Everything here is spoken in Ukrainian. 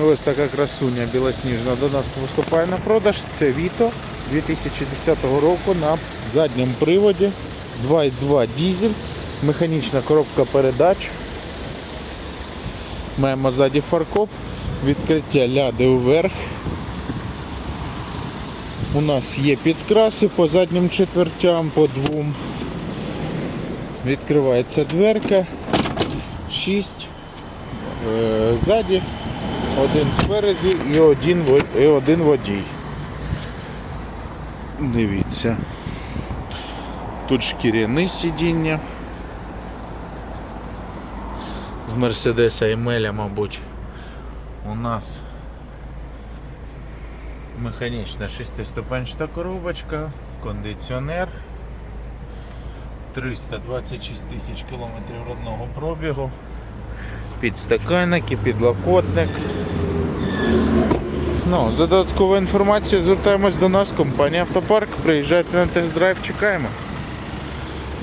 Ось така красуня білосніжна до нас виступає на продаж. Це Віто 2010 року на задньому приводі. 2.2 дізель, механічна коробка передач. Маємо ззаді фаркоп, відкриття ляди вверх. У нас є підкраси по заднім четвертям, по двом. Відкривається дверка. 6 е, ззаді, один спереді і один, і один водій. Дивіться. Тут шкіряні сидіння. З Мерседеса Емеля, мабуть, у нас механічна шестиступенчата коробочка, кондиціонер. 326 тисяч кілометрів родного пробігу. Підстаканники, підлокотник. Ну, за додатковою інформацією звертаємось до нас, компанія Автопарк. Приїжджайте на тест-драйв, чекаємо.